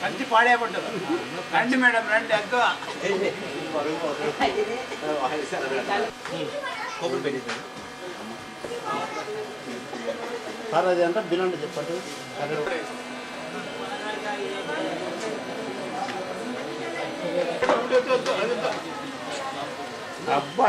కంచి పాడేపడ్డదు రండి మేడం రండి ఎక్కువ సార్ అది ఎంత? బిల్ అంటే చెప్పండి. అబ్బా.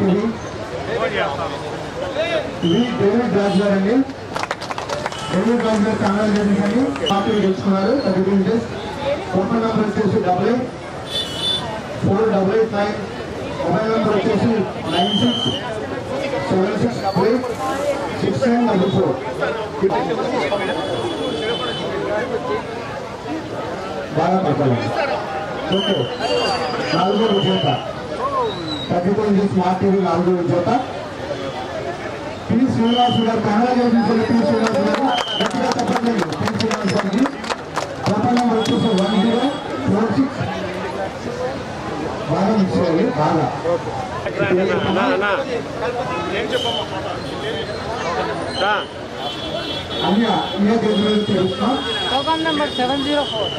రెండవ ఇది డేవిడ్ రాజు గారు అండి డేవిడ్ రాజు గారు కంగ్రాచులేషన్స్ అండి పార్టీ గెలుచుకున్నారు. థర్టీ ఇంచెస్ ఓపెన్ నెంబర్ వచ్చేసి double eight four double eight nine mobile number వచ్చేసి nine six seven six eight six nine double four బాగా పడతాను ఓకే నాలుగో విజేత. ఇంచెస్ స్మార్ట్ టీవీ నాలుగో విజేత పి శ్రీనివాస్ గారు కంగ్రాచులేషన్స్ పి శ్రీనివాస్ గారు. గట్టిగా చెప్పండి. పి శ్రీనివాస్ గారికి. నెంబర్ వచ్చేసి వన్ జీరో ఫోర్ సిక్స్ బాగా మిక్స్ చేయాలి. బాగా. నా, నా. రా. అన్ని ఏ గదిలో token number seven zero four.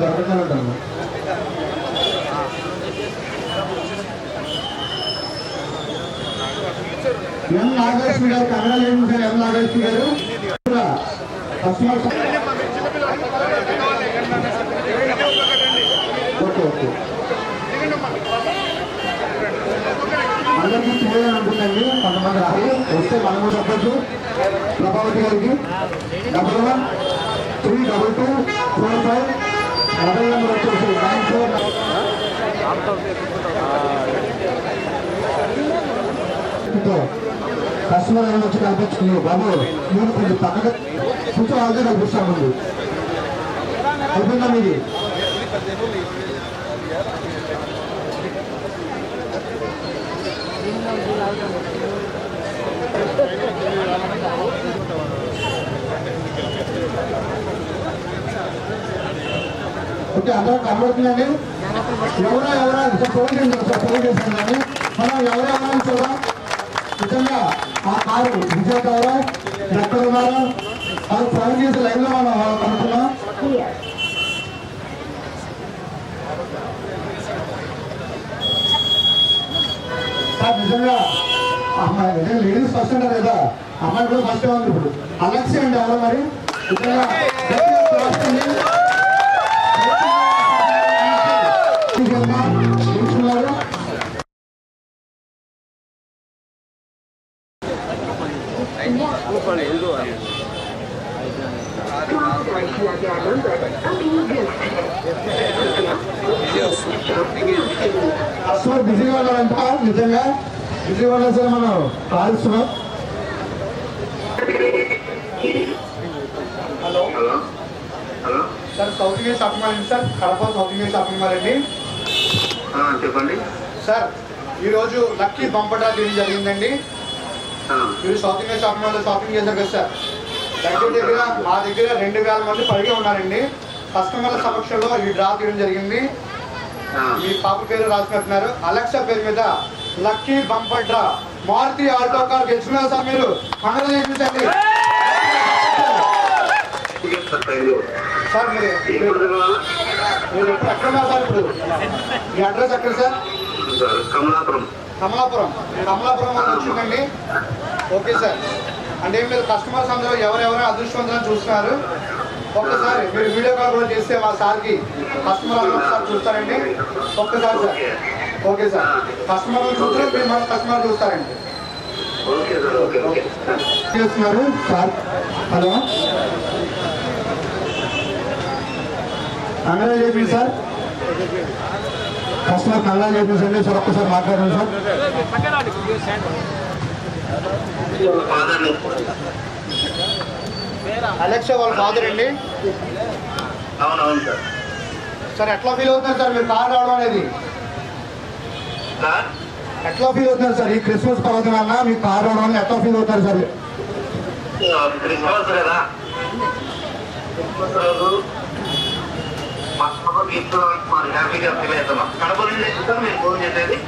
దొరకతానంటాను M Nageswari గారు కన్నడ లేని సార్ ఎం నాగేశ్వరి గారు. కస్టమర్ ఓకే అందరికీ తెలియాలని కొంతమంది రాదు వస్తే మనం కూడా చెప్పచ్చు. ప్రభావతి గారికి double one three double two four five mobile number వచ్చేసి నైన్ ఫోర్ కస్టమర్ ఏమైనా వచ్చి కనిపించుకున్నారు బాబు మీరు కొంచెం పక్కగా కూర్చో వాళ్ళదే కనిపిస్తాను ముందు అయిపోయిందా మీది? ఓకే అందరూ కనబడుతుందండి ఎవరో ఎవరో? ఫోన్ చేయండి ఫోన్ చేశాను కానీ మనం చూద్దాం. నిజంగా ఆ కారు విజయ్ ఎవరో డాక్టర్ ఉన్నారో వాళ్ళు ఫోన్ చేసి లైన్లో మనం కనుక్కున్నాం సార్ నిజంగా అమ్మాయి నిజంగా లేడీస్ ఫస్ట్ అంటారు కదా. అమ్మాయి కూడా ఫస్ట్ ఉంది ఇప్పుడు. అలక్సీ అండి ఎవరో మరి? సో బిజీగా ఉన్నారంట నిజంగా. ఉన్నా సరే మనం కాల్స్తున్నాం hello. Hello. Sir south India shopping mall అండి sir. Kadapa south India shopping mall అండి. చెప్పండి. సార్ ఈరోజు లక్కీ బంపటా తీయడం జరిగిందండి. మీరు సౌత్ ఇండియా షాపింగ్ మాల్లో షాపింగ్ చేశారు కదా సార్. దగ్గర దగ్గర మా దగ్గర రెండు వేల మంది పైగా ఉన్నారండి. కస్టమర్ల సమక్షంలో ఈ డ్రా తీయడం జరిగింది. ఆ, మీ పాప పేరు రాసుకుంటున్నారు అలెక్సా పేరు మీద lucky bumper draw. Maruti Alto car గెలుచుకున్నారు సార్ మీరు. టికెట్ సార్ మీరు? మీరు ఎక్కడ ఉన్నారు సార్ ఇప్పుడు? మీ అడ్రస్ ఎక్కడ సార్? కమలాపురం. కమలాపురం. కమలాపురం అని వచ్చిందండి. Okay sir. అంటే లేదు కస్టమర్స్ అందరూ ఎవరెవరు అదృష్టవంతులను చూస్తున్నారు. ఒక్కసారి మీరు వీడియో కాల్ కూడా చేస్తే మా సార్కి కస్టమర్ అందరూ ఒకసారి చూస్తారండి. ఒక్కసారి సార్. Okay sir. కస్టమర్ చూస్తారు మీరు మన కస్టమర్ చూస్తారండి. Okay sir okay okay. చేస్తున్నారు? సార్. హలో. కంగ్రాజ్ చేయండి సార్? కస్టమర్ కంగ్రాజ్ చేయించండి సార్ ఒక్కసారి మాట్లాడండి సార్. అలెక్సా వాళ్ళ ఫాదర్ అండి. అవునవును సార్. సార్ ఎట్లా ఫీల్ అవుతున్నారు సార్? మీరు కార్ రావడం అనేది? ఎట్లా ఫీల్ అవుతున్నారు సార్? ఈ క్రిస్మస్ పర్వదినాన మీ కార్ రావడం ఎట్లా ఫీల్ అవుతారు సార్? క్రిస్మస్ కదా. క్రిస్మస్ రోజు మా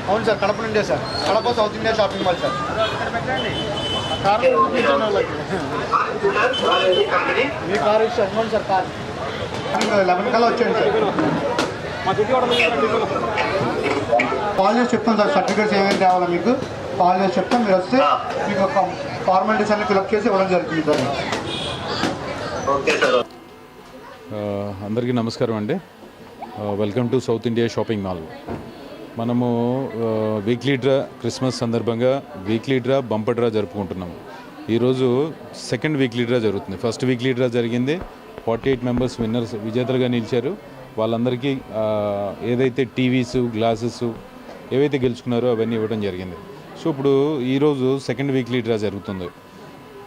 అవును సార్ కడప నుండే sir. Kadapa south India shopping mall sir. మీ కార్ ఇవ్వండి సార్ కార్. లెవెన్ కల్లా వచ్చేయండి సార్. కాల్ చేసి చెప్తాం సార్ సర్టిఫికేట్స్ ఏమేమి తేవాలో మీకు. కాల్ చేసి చెప్తాం మీరు వస్తే మీకు ఒక ఫార్మాలిటీస్ అన్ని ఫిల్అప్ చేసి ఇవ్వడం జరుగుతుంది సార్. Okay sir. ఆ, అందరికీ నమస్కారం అండి. Welcome to south India shopping mall మనము వీక్లీ డ్రా క్రిస్మస్ సందర్భంగా వీక్లీ డ్రా బంపర్ డ్రా జరుపుకుంటున్నాము ఈరోజు సెకండ్ వీక్లీ డ్రా జరుగుతుంది. ఫస్ట్ వీక్లీ డ్రా జరిగింది. ఫార్టీ ఎయిట్ మెంబర్స్ విన్నర్స్ విజేతలుగా నిలిచారు. వాళ్ళందరికీ ఏదైతే టీవీస్ గ్లాసెస్ ఏవైతే గెలుచుకున్నారో అవన్నీ ఇవ్వడం జరిగింది. సో ఇప్పుడు ఈరోజు సెకండ్ వీక్లీ డ్రా జరుగుతుంది.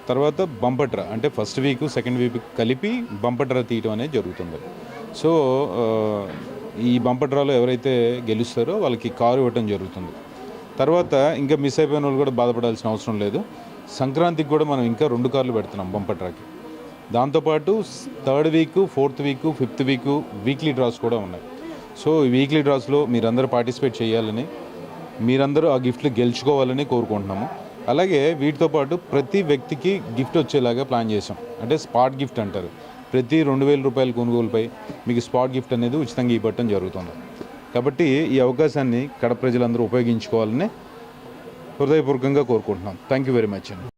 తర్వాత బంపట్రా అంటే ఫస్ట్ వీక్ సెకండ్ వీక్ కలిపి బంపట్రా తీయటం అనేది జరుగుతుంది. సో ఈ బంపట్రాలో ఎవరైతే గెలుస్తారో వాళ్ళకి కారు ఇవ్వటం జరుగుతుంది. తర్వాత ఇంకా మిస్ అయిపోయిన వాళ్ళు కూడా బాధపడాల్సిన అవసరం లేదు. సంక్రాంతికి కూడా మనం ఇంకా రెండు కార్లు పెడుతున్నాం బంపట్రాకి దాంతోపాటు third week fourth week fifth week weekly draws కూడా ఉన్నాయి. సో ఈ వీక్లీ డ్రాస్లో మీరందరూ పార్టిసిపేట్ చేయాలని మీరందరూ ఆ గిఫ్ట్లు గెలుచుకోవాలని కోరుకుంటున్నాము. అలాగే వీటితో పాటు ప్రతి వ్యక్తికి గిఫ్ట్ వచ్చేలాగా ప్లాన్ చేసాం. అంటే స్పాట్ గిఫ్ట్ అంటారు. ప్రతి రెండు వేల రూపాయల కొనుగోలుపై మీకు స్పాట్ గిఫ్ట్ అనేది ఉచితంగా ఇవ్వటం జరుగుతుంది. కాబట్టి ఈ అవకాశాన్ని కడ ప్రజలందరూ ఉపయోగించుకోవాలని హృదయపూర్వకంగా కోరుకుంటున్నాం. థ్యాంక్ యూ వెరీ మచ్ అండి.